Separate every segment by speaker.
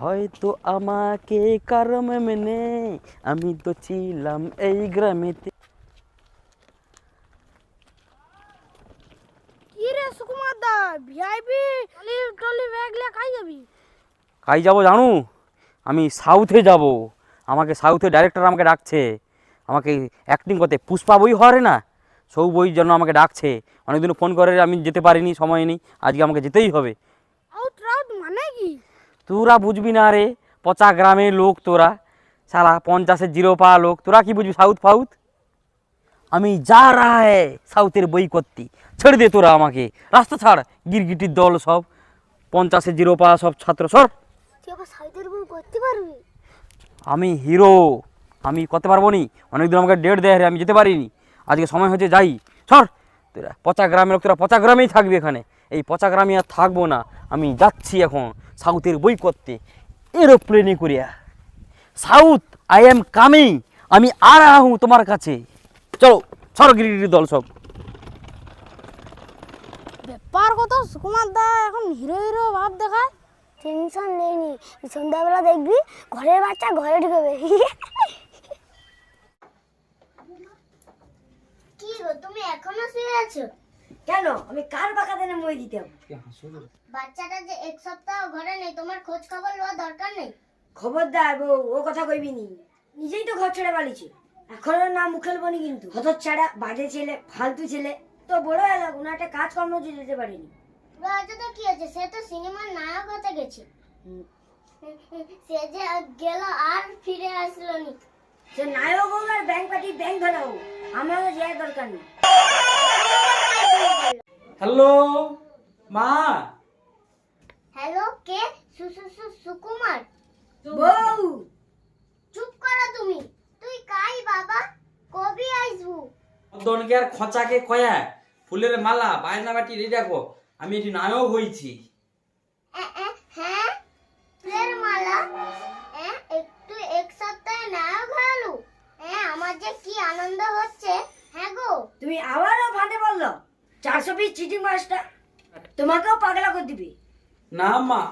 Speaker 1: হয়তো আমাকে কারম মেনে আমি তো ছিলাম এই গ্রামেতে। কাই যাব? জানু? আমি সাউথে যাব। আমাকে সাউথে ডাইরেক্টর আমাকে ডাকছে। আমাকে অ্যাক্টিং করতে। পুষ্পা বই হরে না? সৌ বই জন্য আমাকে ডাকছে। অনেকদিন ফোন করে আমি যেতে পারিনি সময় নেই। আজকে আমাকে যেতেই হবে।
Speaker 2: মানে কি?
Speaker 1: তোরা বুঝবি না রে পচা গ্রামের লোক তোরা। সালা পঞ্চাশের জিরো পাওয়া লোক তোরা কি বুঝবি সাউথ ফাউথ? আমি যা হে সাউথের বই করতে ছেড়ে দে তোরা আমাকে। রাস্তা ছাড় গিরগিটির দল সব পঞ্চাশের জিরো পাওয়া সব ছাত্র সর আমি হিরো আমি করতে পারব নি। অনেকদিন আমাকে ডেট দেয় রে আমি যেতে পারিনি। আজকে সময় হয়েছে যাই। সর তোরা পচা গ্রামের লোক তোরা পচা গ্রামেই থাকবি এখানে। এই পচা গ্রামে আর থাকব না। আমি যাচ্ছি এখন। সাউথের বই করতে এরোপ্লেনে করিয়া। সাউথ আই এম কামিং আমি আর আহু তোমার কাছে। চলো সর গিরিগিরি দল সব।
Speaker 2: ব্যাপার কত সুকুমার দা এখন হিরো হিরো ভাব দেখায়।
Speaker 3: টেনশন নেই সন্ধ্যাবেলা দেখবি ঘরের বাচ্চা ঘরে ঢুকবে। কি গো তুমি এখনও শুয়ে আছো?
Speaker 4: কেন? আমি কার বাঁকা দেনে মই দিতাম
Speaker 3: বাচ্চাটা যে এক সপ্তাহ ঘরে নেই তোমার খোঁজ খবর লওয়া দরকার নেই?
Speaker 4: খবরদার বউ ও কথা কইবি নি। নিজেই তো ঘর ছেড়ে পালিছে এখন নাম মুখেল বনি কিন্তু। হত ছাড়া বাজে ছেলে ফালতু ছেলে। তো বড় এলাক উনি একটা কাজকর্ম যেতে পারেনি।
Speaker 3: রাজা তো কি আছে সে তো সিনেমার নায়ক হতে গেছে। সে যে গেল আর ফিরে আসলো নি।
Speaker 4: সে নায়ক হোক আর ব্যাংক পার্টি ব্যাংক ধরা হোক। আমারও যাওয়ার দরকার নেই।
Speaker 1: হ্যালো মা
Speaker 3: হ্যালো কে? সু সু সু সুকুমার।
Speaker 4: বউ।
Speaker 3: চুপ করো তুমি। তুই কাই বাবা? কবি আইসবু
Speaker 1: দনকে আর খচাকে কয়া ফুলের মালা বায়না বাটি রে দেখো আমি এটি নায়ক
Speaker 3: হইছি। হ্যাঁ?
Speaker 4: চিটিং মাছটা তোমাকেও পাগলা করে দিবে।
Speaker 1: না মা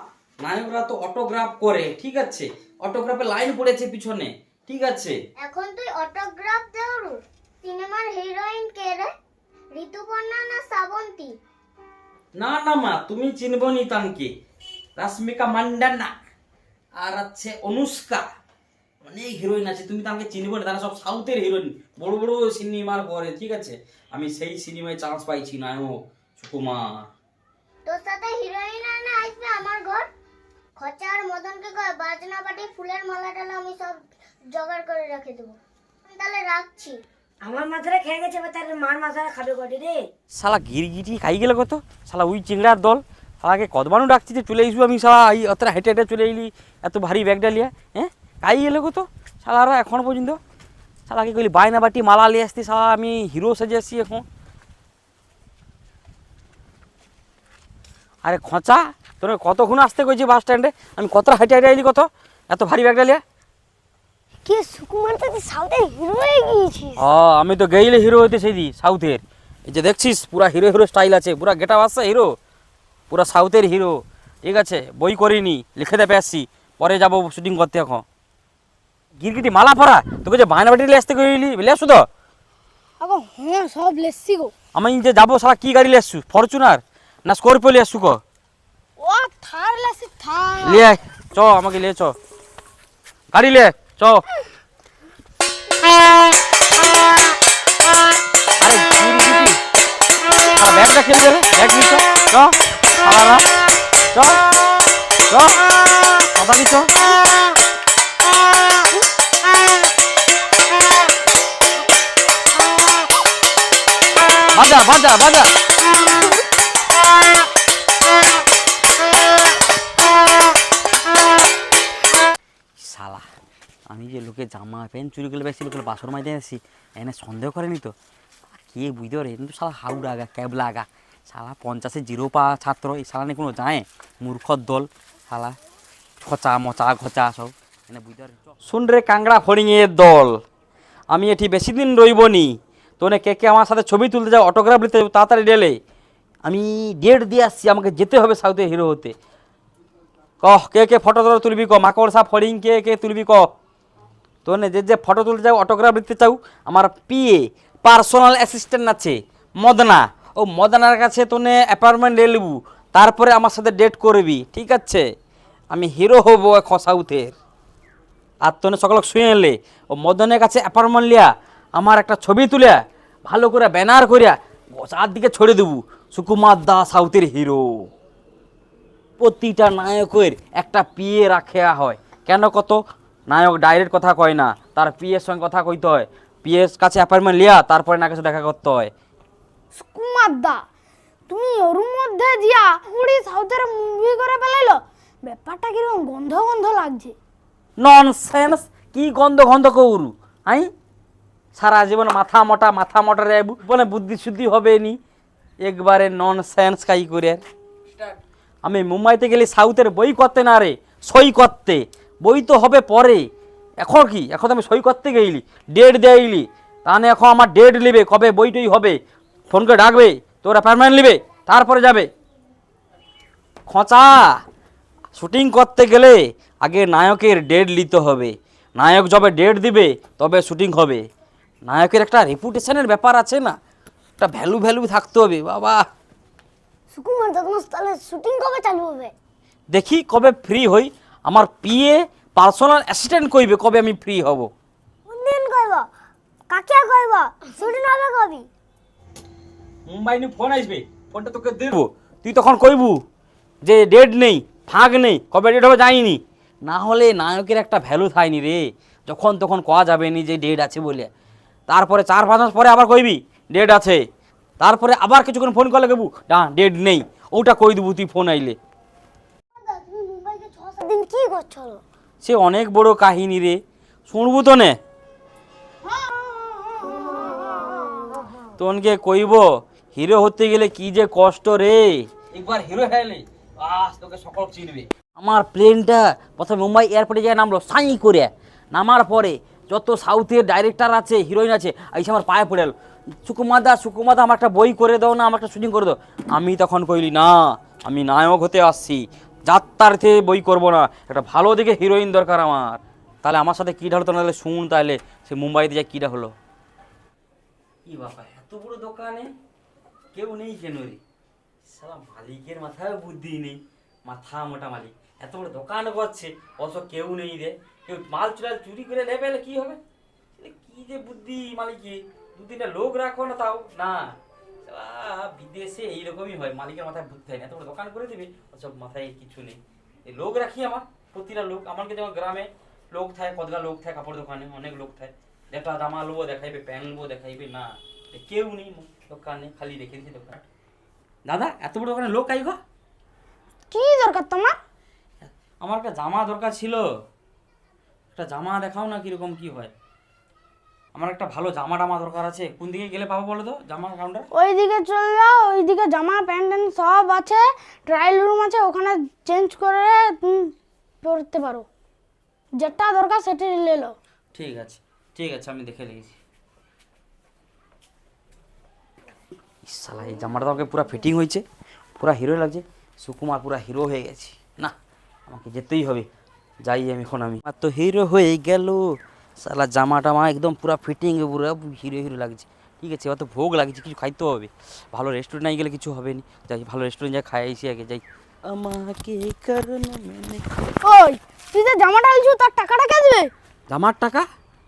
Speaker 1: নায়করা তো অটোগ্রাফ করে ঠিক আছে? অটোগ্রাফে লাইন পড়েছে পিছনে ঠিক আছে?
Speaker 3: এখন তুই অটোগ্রাফ দেওরু সিনেমার হিরোইন কে রে? ঋতুপর্ণা না শ্রাবন্তী?
Speaker 1: না না মা তুমি চিনব নি তানকে। রাশ্মিকা মান্ডানা। আর আছে অনুষ্কা। অনেক হিরোইন আছে তুমি তাকে চিনব না তারা সব সাউথের হিরোইন বড় বড় সিনেমার পরে ঠিক আছে? আমি সেই সিনেমায় চান্স পাইছি নায়ক সুকুমার
Speaker 3: তোর সাথে হিরোইন আনে আসবে আমার ঘর? খরচা আর মদনকে কয় বাজনা পাটি ফুলের মালা টালা আমি সব জোগাড় করে রেখে দেবো। আমি তাহলে রাখছি।
Speaker 4: আমার মাথাটা খেয়ে গেছে এবার তার মার মাথাটা খাবে কটে রে?
Speaker 1: শালা গিরগিটি খাই গেলে কত? শালা ওই চিংড়ার দল। শালাকে কদমানু ডাকছি যে চলে আসব আমি শালা এই অতটা হেঁটে হেঁটে চলে এলি এত ভারী ব্যাগটা লিয়া হ্যাঁ? খাই গেলে কত শালারা এখন পর্যন্ত? শালাকে কইলি বায়না বাটি মালা লিয়ে আসতে শালা আমি হিরো সেজে আসছি এখন। আরে খোঁচা তোর কতক্ষণ আসতে কইছি বাস স্ট্যান্ডে? আমি কতটা হেঁটে হেঁটে এলি কত? এত ভারী ব্যাগটা লিয়া।
Speaker 3: কি সুকুমার তো সাউথের হিরো হয়ে গিয়েছিস?
Speaker 1: ও আমি তো গেইলে হিরো হইতে সেই দি সাউথের। এই যে দেখছিস পুরা হিরো হিরো স্টাইল আছে পুরা গেটা আসছে হিরো। পুরা সাউথের হিরো। ঠিক আছে বই করিনি লিখে দেবে আসছি পরে যাব শুটিং করতে এখন। গিরগিটি মালা পরা তোকে যে বায়না বাটি আসতে কইলি বলে আসু তো।
Speaker 2: আগো হ্যাঁ সব লেসছি গো।
Speaker 1: আমি যে যাব সারা কি গাড়ি লিয়ে আসছু ফরচুনার না স্করপিও লিয়ে আসছু ক?
Speaker 2: ও থার লেসছি থার।
Speaker 1: আয়, চ আমাকে লিয়ে চ। গাড়ি লিয়ে চ। আরে গিরগিটি। আর ব্যাগটা খেলে যাবে ব্যাগ নিচ্ছ চ। সালারা চ চ কি বাজা বাজা বাজা। শালা আমি যে লোকে জামা প্যান্ট চুরি করে বেশি লোকের বাসর মাইতে আসি এনে সন্দেহ করেনি তো? আর কে বুঝতে পারে? কিন্তু শালা হাউড়া আগা ক্যাবলা আগা শালা পঞ্চাশে জিরো পা ছাত্র এই শালা নিয়ে কোনো যায়? মূর্খর দল শালা। খচা মচা খচা সব। এনে বুঝতে পারে? শুন রে কাংড়া ফড়িংয়ের দল আমি এটি বেশি দিন রইব তোনে কে কে আমার সাথে ছবি তুলতে যাও অটোগ্রাফ নিতে যাও, তাড়াতাড়ি ডেলে আমি ডেট দিয়ে আসছি আমাকে যেতে হবে সাউথে হিরো হতে। কহ কে কে ফটো তোর তুলবি ক মাকড় সা ফড়িং কে কে তুলবি ক তোনে যে যে ফটো তুলতে যাও অটোগ্রাফ দিতে চাও আমার পিএ পার্সোনাল অ্যাসিস্ট্যান্ট আছে মদনা। ও মদনার কাছে তোনে অ্যাপার্টমেন্ট নিয়ে নেবু তারপরে আমার সাথে ডেট করবি ঠিক আছে? আমি হিরো হব এখন সাউথের আর তোনে সকাল শুয়ে এলে ও মদনের কাছে অ্যাপার্টমেন্ট লিয়া আমার একটা ছবি তুলে ভালো করে ব্যানার করিয়া চারদিকে ছড়ে দেবু। সুকুমার দা সাউথের হিরো। প্রতিটা নায়কের একটা পিয়ে রাখা হয়। কেন কত? নায়ক ডাইরেক্ট কথা কয় না তার পিএর সঙ্গে কথা কইতে হয়। পিএর কাছে অ্যাপয়েন্টমেন্ট লিয়া তারপরে না কাছে দেখা করতে হয়।
Speaker 2: সুকুমার দা তুমি ওর মধ্যে দিয়া কুড়ি সাউথের মুভি করে ফেলাইলো? ব্যাপারটা কীরকম গন্ধ গন্ধ লাগছে?
Speaker 1: নন সেন্স কি গন্ধ গন্ধ কৌরু আই? সারা জীবন মাথা মোটা মাথা মোটা রে বলে বুদ্ধি শুদ্ধি হবে নি একবারে নন সেন্স কাই করে আমি মুম্বাইতে গেলে সাউথের বই করতে না রে সই করতে। বই তো হবে পরে। এখন কি? এখন তো আমি সই করতে গেইলি ডেট দেইলি। তাহলে এখন আমার ডেট নেবে কবে বইটই হবে। ফোন করে ডাকবে তোর অ্যাপয়েন্টমেন্ট নেবে তারপরে যাবে। খোঁচা। শুটিং করতে গেলে আগে নায়কের ডেট নিতে হবে। নায়ক যবে ডেট দিবে তবে শুটিং হবে। নায়কের একটা রেপুটেশনের ব্যাপার আছে না একটা ভ্যালু ভ্যালু থাকতে হবে বাবা।
Speaker 3: সুকুমার তাহলে শুটিং কবে চালু হবে?
Speaker 1: দেখি কবে ফ্রি হই আমার পিএ পার্সোনাল অ্যাসিস্ট্যান্ট কইবে কবে আমি ফ্রি হব।
Speaker 3: কোনদিন কইব কাকে কইব শুটিং হবে কবি?
Speaker 1: মুম্বাই নিয়ে ফোন আসবে ফোনটা তোকে দেব। তুই তখন কইবু যে ডেট নেই ফাঁক নেই কবে ডেট হবে যাইনি। না হলে নায়কের একটা ভ্যালু থায়নি রে যখন তখন কয়া যাবে নি যে ডেট আছে বলে। তারপরে চার পাঁচ মাস পরে আবার কইবি ডেট আছে। তারপরে আবার কিছুক্ষণ ফোন করলে কেবু না ডেট নেই ওটা কই দেবু তুই ফোন আইলে?
Speaker 3: দিন কি করছ
Speaker 1: সে অনেক বড় কাহিনী রে শুনবু তো নে। তোনকে কইব হিরো হতে গেলে কি যে কষ্ট রে। একবার হিরো হলে আস তোকে সকল চিনবে। আমার প্লেনটা প্রথমে মুম্বাই এয়ারপোর্টে যায় নামলো সাই করে। নামার পরে যত সাউথের ডাইরেক্টর আছে হিরোইন আছে এসে আমার পায়ে পড়ে গেল সুকুমাদা সুকুমাদা, আমার একটা বই করে দাও না আমার একটা শুটিং করে দাও। আমি তখন কইলি, না, আমি নায়ক হতে আসছি। যাত্রার্থে বই করব না। একটা ভালো দিকে হিরোইন দরকার আমার। তাহলে আমার সাথে কীটা হলো তো নাহলে শুন তাহলে, সে মুম্বাইতে যায় কীটা হলো কি বাবা, এত বড় দোকানে? কেউ নেই কেন রে? সারা মালিকের মাথায় বুদ্ধি নেই, মাথা মোটা মালিক। এত বড় দোকান করছে, অথচ কেউ নেই রে। কেউ মাল চুরাল চুরি করে নেবে কি হবে? কি যে বুদ্ধি মালিকের দু তিনটা লোক রাখো না তাও। না বিদেশে এইরকমই হয় মালিকের মাথায় বুদ্ধি হয় না। এত বড় দোকান করে দিবে ওসব মাথায় কিছু নেই। এই লোক রাখি আমার প্রতিটা লোক। আমাকে যেমন গ্রামে লোক থাকে কতটা লোক থাকে কাপড় দোকানে অনেক লোক থাকে। একটা জামা নেব দেখাইবে প্যান্ট নেব দেখাইবে না। কেউ নেই দোকানে খালি রেখে দিয়েছে দোকান দাদা এত বড় দোকানে লোক আইগো
Speaker 2: কি দরকার তোমার?
Speaker 1: আমার একটা জামা দরকার ছিল। একটা জামা দেখাও না কীরকম কি হয়। আমার একটা ভালো জামা টামা দরকার আছে। কোন দিকে গেলে পাবো বলো তো? জামা কাউন্টার
Speaker 2: ওইদিকে চলে যাও ওইদিকে জামা প্যান্ট ট্যান্ট সব আছে। ট্রায়াল রুম আছে ওখানে চেঞ্জ করে তুমি পরতে পারো। যেটা দরকার সেটা নিয়ে লো
Speaker 1: ঠিক আছে ঠিক আছে আমি দেখে লেগেছি সালা এই জামাটা তো আমাকে পুরো ফিটিং হয়েছে। পুরা হিরো লাগছে। সুকুমার পুরা হিরো হয়ে গেছে। না আমাকে যেতেই হবে। যাই আমি এখন আমি। আর তো হিরো হয়ে গেল। সালা জামা টামা একদম পুরা ফিটিং পুরো হিরো হিরো লাগছে। ঠিক আছে এবার ভোগ লাগছে কিছু খাইতে হবে। ভালো রেস্টুরেন্ট নাই গেলে কিছু হবে না। যাই ভালো রেস্টুরেন্ট যাই খাই আইসি আগে যাই। আমাকে মেনে
Speaker 2: ওই তুই যে জামাটা আনছু তার টাকাটা কে দেবে?
Speaker 1: জামার টাকা?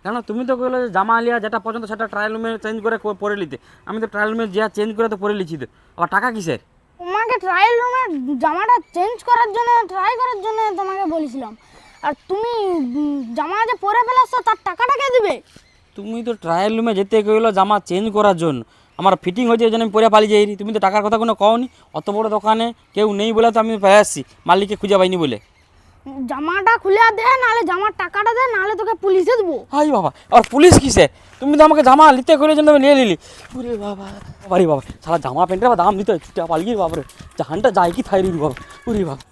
Speaker 1: কেন? তুমি তো কইলো যে জামা লিয়া যেটা পছন্দ সেটা ট্রায়াল রুমে চেঞ্জ করে পরে নিতে। আমি তো ট্রায়াল রুমে যা চেঞ্জ করে তো পরে লিছি তো। আবার টাকা কিসের?
Speaker 2: তোমাকে ট্রায়াল রুমে জামাটা চেঞ্জ করার জন্য ট্রাই করার জন্য তোমাকে বলেছিলাম। আর তুমি জামা যে পরে ফেলাচ্ছ তার টাকাটা কে দিবে?
Speaker 1: তুমি তো ট্রায়াল রুমে যেতে কইলো জামা চেঞ্জ করার জন্য। আমার ফিটিং হয়েছে এই জন্য আমি পরে পালিয়ে যাই তুমি তো টাকার কথা কোনো কওনি। অত বড় দোকানে কেউ নেই বলে তো আমি পেয়ে আসছি। মালিককে খুঁজে পাইনি বলে।
Speaker 2: জামাটা খুলে দে নাহলে জামার টাকাটা দে নাহলে তোকে পুলিশে দেবো।
Speaker 1: হাই বাবা আর পুলিশ কিসে? তুমি তো আমাকে জামা নিতে করে জন্য নিয়ে নিলি। ওরে বাবা বাবারে বাবা সারা জামা প্যান্টের দাম দিতে পালিয়ে বাবারে জাহানটা যায় কি থাই বাবা ওরে বাবা।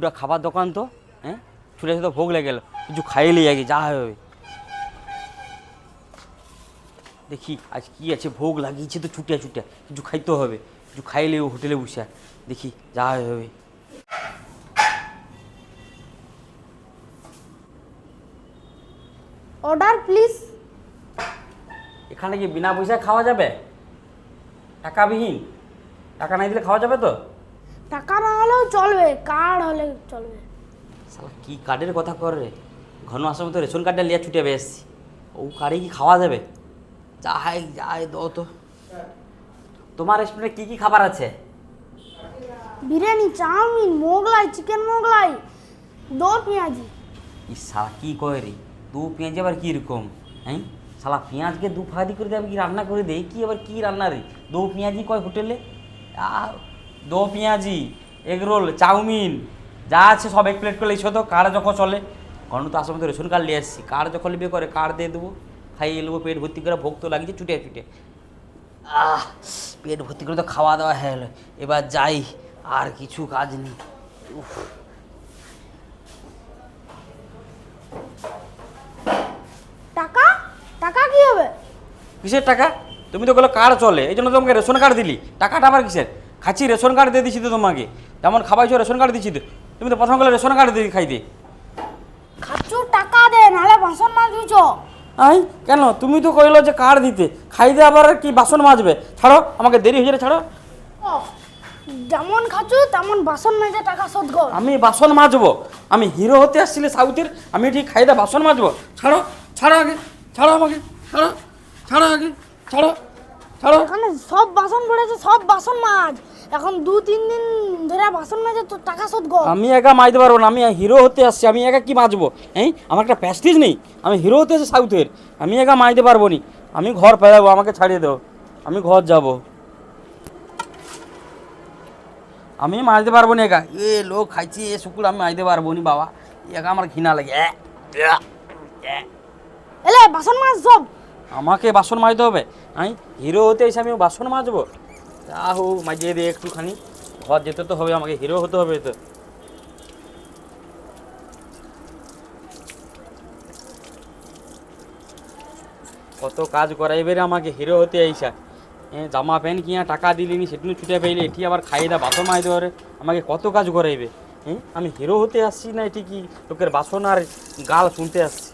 Speaker 1: পুরা খাবার দোকান তো হ্যাঁ? ছুটে তো ভোগ লেগে গেল। কিছু খাইয়ে খাইলেই আগে যা হবে। দেখি আজ কি আছে ভোগ লাগিয়েছে তো ছুটিয়া ছুটিয়া কিছু খাইতে হবে। কিছু খাইলে ও হোটেলে বসে দেখি যা হবে।
Speaker 2: অর্ডার প্লিজ
Speaker 1: এখানে কি বিনা পয়সায় খাওয়া যাবে? টাকাবিহীন টাকা নাই দিলে খাওয়া যাবে তো?
Speaker 2: টাকা না হলেও চলবে কার্ড হলে চলবে।
Speaker 1: শালা কি কার্ডের কথা কর রে? ঘন আসার মতো রেশন কার্ডটা লিয়া ছুটে এসছি ও কার্ডে কি খাওয়া যাবে? যাই যাই দো তো। তোমার রেস্টুরেন্টে কি কি খাবার আছে?
Speaker 2: বিরিয়ানি চাউমিন মোগলাই চিকেন মোগলাই দো পেঁয়াজি।
Speaker 1: ই শালা কি কয় রে? দু পেঁয়াজ আবার কীরকম হ্যাঁ? শালা পেঁয়াজকে দু ফাঁদি করে দেবে কি রান্না করে দেয় কি আবার কি রান্না রে? দু পেঁয়াজি কয় হোটেলে? আ, দো পেঁয়াজি এগরোল চাউমিন যা আছে সব এক প্লেট করে এসো তো কার্ড যখন চলে? কারণ তো আসার মতো রেশন কার্ড নিয়ে আসছি কার্ড যখন নিবে করে কার্ড দিয়ে দেবো? খাইয়ে নেব পেট ভর্তি করে ভোগ তো লাগিয়েছে ছুটে ছুটে। আহ পেট ভর্তি করে তো খাওয়া দাওয়া হয়ে গেলো। এবার যাই আর কিছু কাজ নেই। উফ।
Speaker 2: টাকা? টাকা কি হবে?
Speaker 1: কিসের টাকা? তুমি তো বলো কার চলে এই জন্য তোমাকে রেশন কার্ড দিলি? টাকাটা আবার কিসের? খাচ্ছি রেশন কার্ড দিয়ে দিচ্ছি তো তোমাকে। যেমন খাবাইছো রেশন কার্ড দিচ্ছি তো। তুমি তো প্রথম গেলে রেশন কার্ড দিয়ে খাইতে।
Speaker 2: খাচ্ছু টাকা দে নাহলে বাসন মাজুছ
Speaker 1: আই কেন? তুমি তো কইলো যে কার্ড দিতে। খাইতে আবার কি বাসন মাজবে? ছাড়ো আমাকে দেরি হয়ে যাবে ছাড়ো।
Speaker 2: যেমন খাচ্ছু তেমন বাসন মেজে টাকা শোধ কর।
Speaker 1: আমি বাসন মাজবো। আমি হিরো হতে আসছিলে সাউথের আমি ঠিক খাইতে বাসন মাজবো। ছাড়ো ছাড়ো আগে ছাড়ো আমাকে ছাড়ো ছাড়ো আগে ছাড়ো। ছাড়ো।
Speaker 2: এখানে সব বাসন পড়েছে সব বাসন মাজ এখন দু তিন দিন ধরে বাসন মেজে তো টাকা শোধ কর।
Speaker 1: আমি একা মাইতে পারব না আমি হিরো হতে আসছি আমি একা কি মাজবো হ্যাঁ আমার একটা প্যাস্টিজ নেই আমি হিরো হতে আসছি সাউথের আমি একা মাইতে পারব নি। আমি ঘর পেলাবো আমাকে ছাড়িয়ে দাও আমি ঘর যাব। আমি মাইতে পারব না একা। এ লোক খাইছি এ শুকুর আমি মাইতে পারব নি বাবা। একা আমার ঘৃণা লাগে।
Speaker 2: এলে বাসন মাজ সব।
Speaker 1: আমাকে বাসন মাজতে হবে। আমি হিরো হতে এসে আমি বাসন মাজবো। যা হোক, মাজিয়ে দিয়ে একটুখানি। ঘর যেতে তো হবে, আমাকে হিরো হতে হবে তো। কত কাজ করাইবে রে আমাকে হিরো হতে আইসা জামা প্যান্ট কিনা টাকা দিলিনি সেটুকু ছুটে পেলে, এটি আবার খাইয়ে দা, বাসন মাইতে পারে আমাকে কত কাজ করাইবে? হ্যাঁ আমি হিরো হতে আসছি না, এটি কি লোকের বাসন আর গাল শুনতে আসছি?